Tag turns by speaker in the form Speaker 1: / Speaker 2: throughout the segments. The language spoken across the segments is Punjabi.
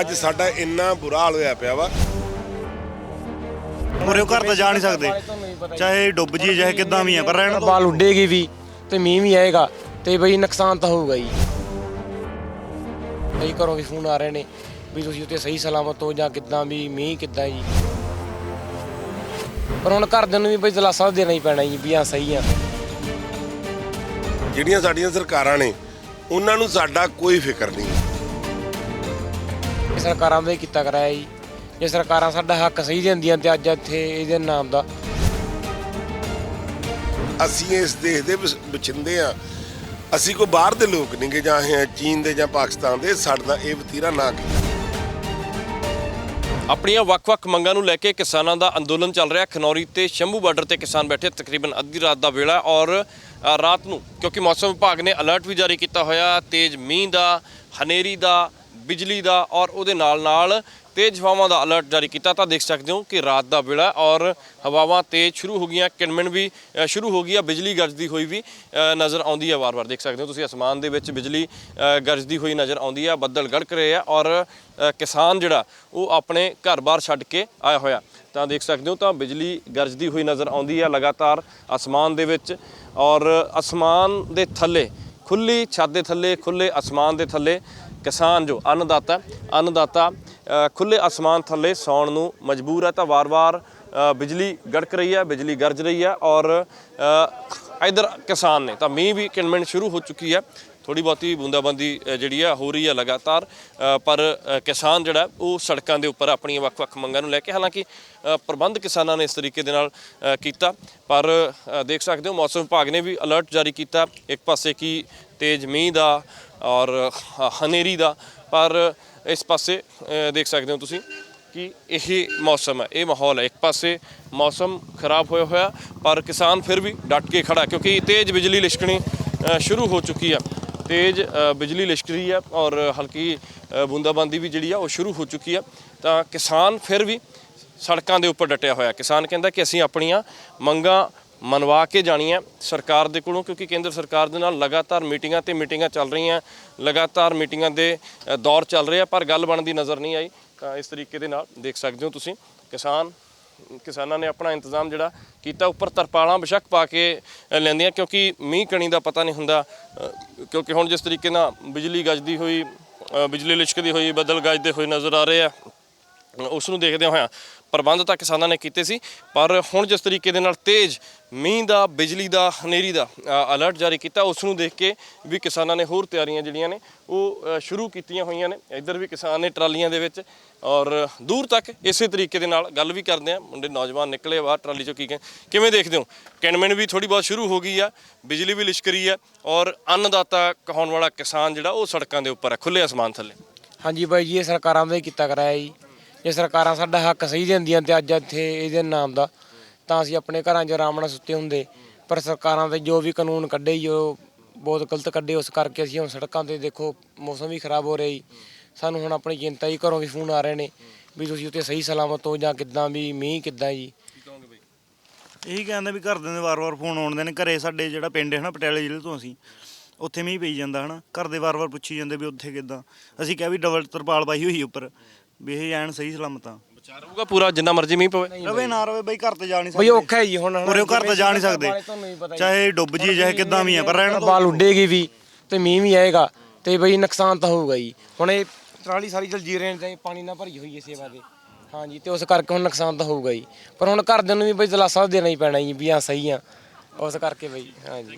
Speaker 1: ਅੱਜ ਸਾਡਾ ਇੰਨਾ ਬੁਰਾ ਹਾਲ ਹੋਇਆ ਪਿਆ ਵਾ।
Speaker 2: ਮੁਰੇ ਘਰ ਤਾਂ ਜਾ ਨਹੀਂ ਸਕਦੇ। ਚਾਹੇ ਡੁੱਬ ਜੀ ਚਾਹੇ ਕਿੱਦਾਂ ਵੀ ਆ ਪਰ ਰਹਿਣ
Speaker 3: ਬਾਲ ਉੱਡੇਗੀ ਵੀ ਤੇ ਮੀਂਹ ਵੀ ਆਏਗਾ ਤੇ ਬਈ ਨੁਕਸਾਨ ਤਾਂ ਹੋਊਗਾ ਹੀ। ਕਈ ਘਰੋਂ ਵੀ ਫੋਨ ਆ ਰਹੇ ਨੇ ਵੀ ਤੁਸੀਂ ਉੱਤੇ ਸਹੀ ਸਲਾਮਤ ਹੋ ਜਾਂ ਕਿੱਦਾਂ ਵੀ ਮੀਂਹ ਕਿੱਦਾਂ ਜੀ। ਪਰ ਹੁਣ ਘਰਦਿਆਂ ਨੂੰ ਵੀ ਬਈ ਦਲਾਸਾ ਦੇਣਾ ਹੀ ਪੈਣਾ ਜੀ ਵੀ ਹਾਂ ਸਹੀ ਆ।
Speaker 1: ਜਿਹੜੀਆਂ ਸਾਡੀਆਂ ਸਰਕਾਰਾਂ ਨੇ ਉਹਨਾਂ ਨੂੰ ਸਾਡਾ ਕੋਈ ਫਿਕਰ ਨਹੀਂ।
Speaker 3: ਸਰਕਾਰਾਂ ਦਾ ਹੀ ਕੀਤਾ ਕਰਾਇਆ ਜੀ। ਜੇ ਸਰਕਾਰਾਂ ਸਾਡਾ ਹੱਕ ਸਹੀ ਦਿੰਦੀਆਂ ਤੇ ਅੱਜ ਇੱਥੇ ਇਹਦੇ ਨਾਮ ਦਾ
Speaker 1: ਅਸੀਂ ਇਸ ਦੇਸ਼ ਦੇ ਵਸਿੰਦੇ ਆ ਅਸੀਂ ਕੋਈ ਬਾਹਰ ਦੇ ਲੋਕ ਨਹੀਂਗੇ ਜਾਂ ਇਹ ਚੀਨ ਦੇ ਜਾਂ ਪਾਕਿਸਤਾਨ ਦੇ ਸਾਡਾ ਇਹ ਵਤੀਰਾ ਨਾ ਕੀਤਾ
Speaker 4: ਆਪਣੀਆਂ ਵੱਖ-ਵੱਖ ਮੰਗਾਂ ਨੂੰ ਲੈ ਕੇ ਕਿਸਾਨਾਂ ਦਾ ਅੰਦੋਲਨ ਚੱਲ ਰਿਹਾ। ਖਨੌਰੀ ਤੇ ਸ਼ੰਭੂ ਬਾਰਡਰ ਤੇ ਕਿਸਾਨ ਬੈਠੇ ਤਕਰੀਬਨ ਅੱਧੀ ਰਾਤ ਦਾ ਵੇਲਾ ਔਰ ਰਾਤ ਨੂੰ ਕਿਉਂਕਿ ਮੌਸਮ ਵਿਭਾਗ ਨੇ ਅਲਰਟ ਵੀ ਜਾਰੀ ਕੀਤਾ ਹੋਇਆ। ਤੇਜ਼ ਮੀਂਹ ਦਾ ਹਨੇਰੀ ਦਾ ਬਿਜਲੀ ਦਾ ਔਰ ਉਹਦੇ ਨਾਲ-ਨਾਲ ਤੇਜ਼ ਹਵਾਵਾਂ ਦਾ ਅਲਰਟ ਜਾਰੀ ਕੀਤਾ ਤਾਂ ਦੇਖ ਸਕਦੇ ਹੋ ਕਿ ਰਾਤ ਦਾ ਵੇਲਾ ਔਰ ਹਵਾਵਾਂ ਤੇਜ਼ ਸ਼ੁਰੂ ਹੋ ਗਈਆਂ ਕਿਣਮਿਣ ਵੀ ਅ, ਸ਼ੁਰੂ ਹੋ ਗਈ ਆ ਬਿਜਲੀ ਗਰਜਦੀ ਹੋਈ ਵੀ ਅ, ਨਜ਼ਰ ਆਉਂਦੀ ਹੈ ਵਾਰ-ਵਾਰ। ਦੇਖ ਸਕਦੇ ਹੋ ਤੁਸੀਂ ਅਸਮਾਨ ਦੇ ਵਿੱਚ ਬਿਜਲੀ ਅ, ਗਰਜਦੀ ਹੋਈ ਨਜ਼ਰ ਆਉਂਦੀ ਆ ਬੱਦਲ ਗੜਕ ਰਹੇ ਆ ਔਰ ਅ, ਕਿਸਾਨ ਜਿਹੜਾ ਉਹ ਆਪਣੇ ਘਰ-ਬਾਰ ਛੱਡ ਕੇ ਆਇਆ ਹੋਇਆ। ਤਾਂ ਦੇਖ ਸਕਦੇ ਹੋ ਤਾਂ ਬਿਜਲੀ ਗਰਜਦੀ ਹੋਈ ਨਜ਼ਰ ਆਉਂਦੀ ਆ ਲਗਾਤਾਰ ਅਸਮਾਨ ਦੇ ਵਿੱਚ ਔਰ ਅਸਮਾਨ ਦੇ ਥੱਲੇ ਖੁੱਲੀ ਛੱਤ ਦੇ ਥੱਲੇ ਖੁੱਲੇ ਅਸਮਾਨ ਦੇ ਥੱਲੇ ਕਿਸਾਨ ਜੋ ਅੰਨਦਾਤਾ ਅੰਨਦਾਤਾ ਅ, ਖੁੱਲੇ ਅਸਮਾਨ ਥੱਲੇ ਸੌਣ ਨੂੰ ਮਜਬੂਰ ਹੈ ਤਾਂ ਵਾਰ-ਵਾਰ ਬਿਜਲੀ ਗੜਕ ਰਹੀ ਹੈ ਬਿਜਲੀ ਗਰਜ ਰਹੀ ਹੈ ਔਰ ਅ, ਇਧਰ ਕਿਸਾਨ ਨੇ ਤਾਂ ਮੀਂਹ ਵੀ ਕਿਣਮਿਣ ਸ਼ੁਰੂ ਹੋ ਚੁੱਕੀ ਹੈ। ਥੋੜੀ ਬਹੁਤੀ ਬੂੰਦਾਬਾਂਦੀ ਜਿਹੜੀ ਆ ਹੋ ਰਹੀ ਹੈ ਲਗਾਤਾਰ ਪਰ ਕਿਸਾਨ ਜਿਹੜਾ ਉਹ ਸੜਕਾਂ ਦੇ ਉੱਪਰ ਆਪਣੀਆਂ ਵੱਖ-ਵੱਖ ਮੰਗਾਂ ਨੂੰ ਲੈ ਕੇ ਹਾਲਾਂਕਿ ਪ੍ਰਬੰਧ ਕਿਸਾਨਾਂ ਨੇ ਇਸ ਤਰੀਕੇ ਦੇ ਨਾਲ ਕੀਤਾ। ਪਰ ਦੇਖ ਸਕਦੇ ਹੋ ਮੌਸਮ ਵਿਭਾਗ ਨੇ ਵੀ ਅਲਰਟ ਜਾਰੀ ਕੀਤਾ। ਇੱਕ ਪਾਸੇ ਕੀ ਤੇਜ਼ ਮੀਂਹ ਦਾ ਔਰ ਹਨੇਰੀ ਦਾ। ਪਰ ਇਸ ਪਾਸੇ ਦੇਖ ਸਕਦੇ ਹੋ ਤੁਸੀਂ ਕਿ ਇਹ ਮੌਸਮ ਹੈ ਇਹ ਮਾਹੌਲ ਹੈ। ਇੱਕ ਪਾਸੇ ਮੌਸਮ ਖਰਾਬ ਹੋਇਆ ਹੋਇਆ ਪਰ ਕਿਸਾਨ ਫਿਰ ਵੀ ਡਟ ਕੇ ਖੜਾ ਕਿਉਂਕਿ ਤੇਜ਼ ਬਿਜਲੀ ਲਿਸ਼ਕਣੀ ਸ਼ੁਰੂ ਹੋ ਚੁੱਕੀ ਆ ਤੇਜ਼ ਬਿਜਲੀ ਲਿਸ਼ਕ ਰਹੀ ਹੈ ਔਰ ਹਲਕੀ ਅ, ਬੂੰਦਾਬਾਂਦੀ ਵੀ ਜਿਹੜੀ ਆ ਉਹ ਸ਼ੁਰੂ ਹੋ ਚੁੱਕੀ ਆ ਤਾਂ ਕਿਸਾਨ ਫਿਰ ਵੀ ਸੜਕਾਂ ਦੇ ਉੱਪਰ ਡਟਿਆ ਹੋਇਆ। ਕਿਸਾਨ ਕਹਿੰਦਾ ਕਿ ਅਸੀਂ ਆਪਣੀਆਂ ਮੰਗਾਂ ਮਨਵਾ ਕੇ ਜਾਣੀ ਹੈ ਸਰਕਾਰ ਦੇ ਕੋਲੋਂ, ਕਿਉਂਕਿ ਕੇਂਦਰ ਸਰਕਾਰ ਦੇ ਨਾਲ ਲਗਾਤਾਰ ਮੀਟਿੰਗਾਂ ਤੇ ਮੀਟਿੰਗਾਂ ਚੱਲ ਰਹੀਆਂ, ਲਗਾਤਾਰ ਮੀਟਿੰਗਾਂ ਦੇ ਦੌਰ ਚੱਲ ਰਹੇ ਆ ਪਰ ਗੱਲ ਬਣਦੀ ਨਜ਼ਰ ਨਹੀਂ ਆਈ। ਤਾਂ ਇਸ ਤਰੀਕੇ ਦੇ ਨਾਲ ਦੇਖ ਸਕਦੇ ਹੋ ਤੁਸੀਂ, ਕਿਸਾਨ, ਕਿਸਾਨਾਂ ਨੇ ਆਪਣਾ ਇੰਤਜ਼ਾਮ ਜਿਹੜਾ ਕੀਤਾ, ਉੱਪਰ ਤਰਪਾਲਾਂ ਬਸ਼ੱਕ ਪਾ ਕੇ ਲੈਂਦੀਆਂ, ਕਿਉਂਕਿ ਮੀਂਹ ਕਣੀ ਦਾ ਪਤਾ ਨਹੀਂ ਹੁੰਦਾ ਕਿਉਂਕਿ ਹੁਣ ਜਿਸ ਤਰੀਕੇ ਨਾਲ ਬਿਜਲੀ ਗੱਜਦੀ ਹੋਈ ਬਿਜਲੀ ਲਿਸ਼ਕਦੀ ਹੋਈ, ਬੱਦਲ ਗੱਜਦੇ ਹੋਏ ਨਜ਼ਰ ਆ ਰਹੇ ਆ, ਉਸ ਨੂੰ ਦੇਖਦੇ ਹੋਇਆ ਪ੍ਰਬੰਧ ਤਾਂ ਕਿਸਾਨਾਂ ਨੇ ਕੀਤੇ ਸੀ, ਪਰ ਹੁਣ ਜਿਸ ਤਰੀਕੇ ਦੇ ਨਾਲ ਤੇਜ਼ ਮੀਂਹ ਦਾ, ਬਿਜਲੀ ਦਾ, ਹਨੇਰੀ ਦਾ ਅਲਰਟ ਜਾਰੀ ਕੀਤਾ, ਉਸ ਨੂੰ ਦੇਖ ਕੇ ਵੀ ਕਿਸਾਨਾਂ ਨੇ ਹੋਰ ਤਿਆਰੀਆਂ ਜਿਹੜੀਆਂ ਨੇ, ਉਹ ਸ਼ੁਰੂ ਕੀਤੀਆਂ ਹੋਈਆਂ ਨੇ। ਇੱਧਰ ਵੀ ਕਿਸਾਨ ਨੇ ਟਰਾਲੀਆਂ ਦੇ ਵਿੱਚ ਔਰ ਦੂਰ ਤੱਕ ਇਸੇ ਤਰੀਕੇ ਦੇ ਨਾਲ ਗੱਲ ਵੀ ਕਰਦੇ ਆ। ਮੁੰਡੇ ਨੌਜਵਾਨ ਨਿਕਲੇ ਬਾਹਰ ਟਰਾਲੀ ਚੋਂ ਕੀ ਕਹਿ- ਕਿਵੇਂ ਦੇਖਦੇ ਹੋ? ਕਿਣਮਿਣ ਵੀ ਥੋੜੀ ਬਹੁਤ ਸ਼ੁਰੂ ਹੋ ਗਈ ਆ, ਬਿਜਲੀ ਵੀ ਲਿਸ਼ਕਰੀ ਆ, ਔਰ ਅੰਨਦਾਤਾ ਕਹਾਉਣ ਵਾਲਾ ਕਿਸਾਨ ਜਿਹੜਾ, ਉਹ ਸੜਕਾਂ ਦੇ ਉੱਪਰ ਹੈ ਖੁੱਲੇ ਅਸਮਾਨ ਥੱਲੇ।
Speaker 3: ਹਾਂਜੀ ਬਾਈ ਜੀ, ਇਹ ਸਰਕਾਰਾਂ ਦਾ ਹੀ ਕੀਤਾ ਕਰਾਇਆ ਜੀ। ਜੇ ਸਰਕਾਰਾਂ ਸਾਡਾ ਹੱਕ ਸਹੀ ਦਿੰਦੀਆਂ ਤੇ ਅੱਜ ਇੱਥੇ ਇਹਦੇ ਨਾਮ ਦਾ, ਤਾਂ ਅਸੀਂ ਆਪਣੇ ਘਰਾਂ 'ਚ ਆਰਾਮ ਨਾਲ ਸੁੱਤੇ ਹੁੰਦੇ। ਪਰ ਸਰਕਾਰਾਂ ਦੇ ਜੋ ਵੀ ਕਾਨੂੰਨ ਕੱਢੇ ਜੀ, ਉਹ ਬਹੁਤ ਗਲਤ ਕੱਢੇ। ਉਸ ਕਰਕੇ ਅਸੀਂ ਹੁਣ ਸੜਕਾਂ ਤੇ ਦੇਖੋ, ਮੌਸਮ ਵੀ ਖਰਾਬ ਹੋ ਰਿਹਾ ਜੀ। ਸਾਨੂੰ ਹੁਣ ਆਪਣੀ ਚਿੰਤਾ ਹੀ ਘਰੋਂ ਵੀ ਫੋਨ ਆ ਰਹੇ ਨੇ ਵੀ ਤੁਸੀਂ ਉੱਤੇ ਸਹੀ ਸਲਾਮਤ ਹੋ ਜਾਂ ਕਿੱਦਾਂ ਵੀ, ਮੀਂਹ ਕਿੱਦਾਂ ਜੀ?
Speaker 2: ਇਹੀ ਕਹਿੰਦੇ ਵੀ ਘਰਦਿਆਂ ਦੇ ਵਾਰ-ਵਾਰ ਫੋਨ ਆਉਂਦੇ ਨੇ। ਘਰੇ ਸਾਡੇ ਜਿਹੜਾ ਪਿੰਡ ਹੈ ਨਾ, ਪਟਿਆਲੇ ਜ਼ਿਲ੍ਹੇ ਤੋਂ ਅਸੀਂ, ਉੱਥੇ ਮੀਂਹ ਪਈ ਜਾਂਦਾ ਹਨਾ। ਘਰ ਦੇ ਵਾਰ-ਵਾਰ ਪੁੱਛੀ ਜਾਂਦੇ ਵੀ ਉੱਥੇ ਕਿੱਦਾਂ। ਅਸੀਂ ਕਿਹਾ ਵੀ ਡਬਲ ਤਰਪਾਲ ਪਾਈ ਹੋਈ ਉੱਪਰ। ਵੀ ਇਹ ਐਨ ਸਹੀ ਸਲਾਮਤ ਆ।
Speaker 4: ਵਿਚਾਰ ਰਹੂਗਾ ਪੂਰਾ ਜਿੰਨਾ ਮਰਜ਼ੀ ਮੀਂਹ ਪਵੇ।
Speaker 2: ਰਵੇ ਨਾ ਰਵੇ ਬਈ ਘਰ ਤੇ ਜਾ ਨਹੀਂ
Speaker 3: ਬਈ
Speaker 2: ਸਕਦੇ।
Speaker 3: ਔਖਾ ਹੈ ਜੀ ਹੁਣ
Speaker 2: ਮੁਰੇ ਘਰ ਤਾਂ ਜਾ ਨਹੀਂ ਸਕਦੇ। ਚਾਹੇ ਡੁੱਬ ਜੀ ਚਾਹੇ ਕਿੱਦਾਂ ਵੀ ਆ ਪਰ ਰਹਿਣ
Speaker 3: ਬਾਲ ਉੱਡੇਗੀ ਵੀ ਤੇ ਮੀਂਹ ਵੀ ਆਏਗਾ ਤੇ ਬਈ ਨੁਕਸਾਨ ਤਾਂ ਹੋਊਗਾ ਜੀ। ਹੁਣ ਇਹ ਟਰਾਲੀ ਸਾਰੀ ਜਲਜੀਰੇ ਨੇ ਪਾਣੀ ਨਾਲ ਭਰੀ ਹੋਈ ਹੈ ਸੇਵਾ ਦੇ। ਹਾਂਜੀ ਤੇ ਉਸ ਕਰਕੇ ਹੁਣ ਨੁਕਸਾਨ ਤਾਂ ਹੋਊਗਾ ਜੀ। ਪਰ ਹੁਣ ਘਰਦਿਆਂ ਨੂੰ ਵੀ ਬਈ ਦਲਾਸਾ ਦੇਣਾ ਹੀ ਪੈਣਾ ਜੀ ਵੀ ਹਾਂ ਸਹੀ ਆ ਉਸ ਕਰਕੇ ਬਈ ਹਾਂਜੀ।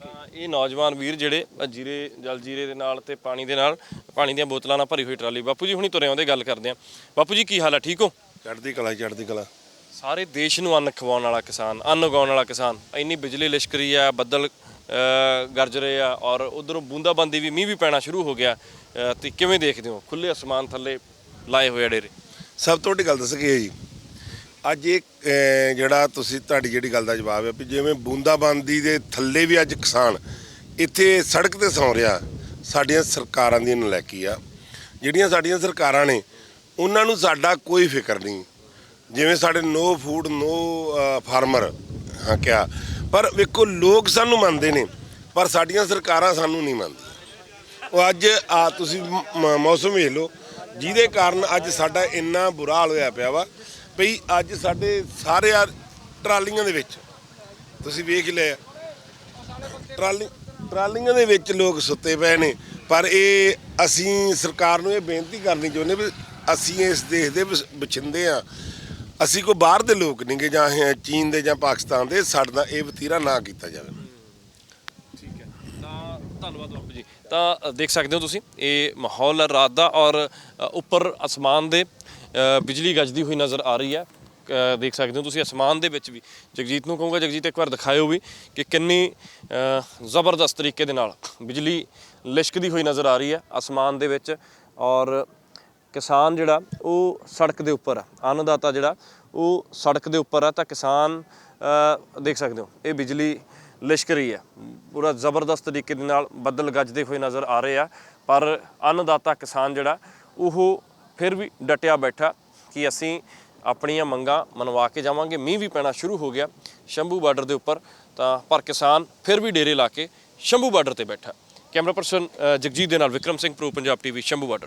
Speaker 4: ਤਾਂ ਇਹ ਨੌਜਵਾਨ ਵੀਰ ਜਿਹੜੇ ਜੀਰੇ ਜਲ ਜੀਰੇ ਦੇ ਨਾਲ ਤੇ ਪਾਣੀ ਦੇ ਨਾਲ ਪਾਣੀ ਦੀਆਂ ਬੋਤਲਾਂ ਨਾਲ ਭਰੀ ਹੋਈ ਟਰਾਲੀ। ਬਾਪੂ ਜੀ ਹੁਣੀ ਤੁਰੇ ਆਉਂਦੇ ਗੱਲ ਕਰਦੇ ਆ ਬਾਪੂ ਜੀ ਕੀ ਹਾਲ ਹੈ ਠੀਕ ਹੋ?
Speaker 1: ਚੜ੍ਹਦੀ ਕਲਾ ਚੜ੍ਹਦੀ ਕਲਾ।
Speaker 4: ਸਾਰੇ ਦੇਸ਼ ਨੂੰ ਅੰਨ ਖਵਾਉਣ ਵਾਲਾ ਕਿਸਾਨ ਅੰਨ ਉਗਾਉਣ ਵਾਲਾ ਕਿਸਾਨ। ਇੰਨੀ ਬਿਜਲੀ ਲਿਸ਼ਕ ਰਹੀ ਆ ਬੱਦਲ ਅ, ਗਰਜ ਰਹੇ ਆ ਔਰ ਉਧਰੋਂ ਬੂੰਦਾਬਾਂਦੀ ਵੀ ਮੀਂਹ ਵੀ ਪੈਣਾ ਸ਼ੁਰੂ ਹੋ ਗਿਆ। ਅ, ਤੇ ਕਿਵੇਂ ਦੇਖਦੇ ਹੋ? ਖੁੱਲੇ ਅਸਮਾਨ ਥੱਲੇ ਲਾਏ ਹੋਏ ਆ ਡੇਰੇ।
Speaker 1: ਸਭ ਤੋਂ ਵੱਡੀ ਗੱਲ ਦੱਸ ਕੀ ਹੈ ਜੀ। ਅੱਜ ਇਹ ਅਹ, ਜਿਹੜਾ ਤੁਸੀਂ ਤੁਹਾਡੀ ਜਿਹੜੀ ਗੱਲ ਦਾ ਜਵਾਬ ਹੈ ਵੀ ਜਿਵੇਂ ਬੂੰਦਾਬਾਂਦੀ ਦੇ ਥੱਲੇ ਵੀ ਅੱਜ ਕਿਸਾਨ ਇੱਥੇ ਸੜਕ ਤੇ ਸੌਂ ਰਿਹਾ ਸਾਡੀਆਂ ਸਰਕਾਰਾਂ ਦੀ ਨਲਾਇਕੀ ਆ। ਜਿਹੜੀਆਂ ਸਾਡੀਆਂ ਸਰਕਾਰਾਂ ਨੇ ਉਹਨਾਂ ਨੂੰ ਸਾਡਾ ਕੋਈ ਫਿਕਰ ਨਹੀਂ। ਜਿਵੇਂ ਸਾਡੇ ਨੋ ਫੂਡ ਨੋ ਫਾਰਮਰ ਹਾਂ ਕਿਹਾ ਪਰ ਵੇਖੋ ਲੋਕ ਸਾਨੂੰ ਮੰਨਦੇ ਨੇ ਪਰ ਸਾਡੀਆਂ ਸਰਕਾਰਾਂ ਸਾਨੂੰ ਨਹੀਂ ਮੰਨਦੀਆਂ। ਉਹ ਅੱਜ ਆ ਤੁਸੀਂ ਮ- ਮੌਸਮ ਵੇਖ ਲਓ ਜਿਹਦੇ ਕਾਰਨ ਅੱਜ ਸਾਡਾ ਇੰਨਾ ਬੁਰਾ ਹਾਲ ਹੋਇਆ ਪਿਆ ਵਾ ਭਈ ਅੱਜ ਸਾਡੇ ਸਾਰੇ ਆ ਟਰਾਲੀਆਂ ਦੇ ਵਿੱਚ। ਤੁਸੀਂ ਵੇਖ ਲਿਆ। ਟਰਾਲੀ ਟਰਾਲੀਆਂ ਦੇ ਵਿੱਚ ਲੋਕ ਸੁੱਤੇ ਪਏ ਨੇ। ਪਰ ਇਹ ਅਸੀਂ ਸਰਕਾਰ ਨੂੰ ਇਹ ਬੇਨਤੀ ਕਰਨੀ ਚਾਹੁੰਦੇ ਵੀ ਅਸੀਂ ਇਸ ਦੇਸ਼ ਦੇ ਵਸ- ਵਸਿੰਦੇ ਆ। ਅਸੀਂ ਕੋਈ ਬਾਹਰ ਦੇ ਲੋਕ ਨਹੀਂਗੇ ਜਾਂ ਚੀਨ ਦੇ ਜਾਂ ਪਾਕਿਸਤਾਨ ਦੇ, ਸਾਡਾ ਇਹ ਵਤੀਰਾ ਨਾ ਕੀਤਾ ਜਾਵੇ।
Speaker 4: ਠੀਕ ਹੈ। ਤਾਂ ਧੰਨਵਾਦ ਬਾਪੂ ਜੀ। ਤਾਂ ਦੇਖ ਸਕਦੇ ਹੋ ਤੁਸੀਂ, ਇਹ ਮਾਹੌਲ ਰਾਤ ਦਾ ਔਰ ਉੱਪਰ ਅਸਮਾਨ ਦੇ ਬਿਜਲੀ ਗੱਜਦੀ ਹੋਈ ਨਜ਼ਰ ਆ ਰਹੀ ਹੈ। ਦੇਖ ਸਕਦੇ ਹੋ ਤੁਸੀਂ ਅਸਮਾਨ ਦੇ ਵਿੱਚ ਵੀ। ਜਗਜੀਤ ਨੂੰ ਕਹੂੰਗਾ, ਜਗਜੀਤ, ਇੱਕ ਵਾਰ ਦਿਖਾਇਓ ਵੀ ਕਿ ਕਿੰਨੀ ਜ਼ਬਰਦਸਤ ਤਰੀਕੇ ਦੇ ਨਾਲ ਬਿਜਲੀ ਲਿਸ਼ਕਦੀ ਹੋਈ ਨਜ਼ਰ ਆ ਰਹੀ ਹੈ ਅਸਮਾਨ ਦੇ ਵਿੱਚ। ਔਰ ਕਿਸਾਨ ਜਿਹੜਾ, ਉਹ ਸੜਕ ਦੇ ਉੱਪਰ ਆ। ਅੰਨਦਾਤਾ ਜਿਹੜਾ, ਉਹ ਸੜਕ ਦੇ ਉੱਪਰ ਆ। ਤਾਂ ਕਿਸਾਨ ਦੇਖ ਸਕਦੇ ਹੋ, ਇਹ ਬਿਜਲੀ ਲਿਸ਼ਕ ਰਹੀ ਹੈ। ਪੂਰਾ ਜ਼ਬਰਦਸਤ ਤਰੀਕੇ ਦੇ ਨਾਲ ਬੱਦਲ ਗੱਜਦੇ ਹੋਏ ਨਜ਼ਰ ਆ ਰਹੇ ਆ। ਪਰ ਅੰਨਦਾਤਾ ਕਿਸਾਨ ਜਿਹੜਾ, ਉਹ ਫਿਰ ਵੀ ਡਟਿਆ ਬੈਠਾ ਕਿ ਅਸੀਂ ਆਪਣੀਆਂ ਮੰਗਾਂ ਮਨਵਾ ਕੇ ਜਾਵਾਂਗੇ। ਮੀਂਹ ਵੀ ਪੈਣਾ ਸ਼ੁਰੂ ਹੋ ਗਿਆ ਸ਼ੰਭੂ ਬਾਰਡਰ ਦੇ ਉੱਪਰ, ਤਾਂ ਪਰ ਕਿਸਾਨ ਫਿਰ ਵੀ ਡੇਰੇ ਲਾ ਕੇ ਸ਼ੰਭੂ ਬਾਰਡਰ ਤੇ ਬੈਠਾ। ਕੈਮਰਾ ਪਰਸਨ ਜਗਜੀਤ ਦੇ ਨਾਲ Vikram Singh, pro, Punjab TV, Shambhu border.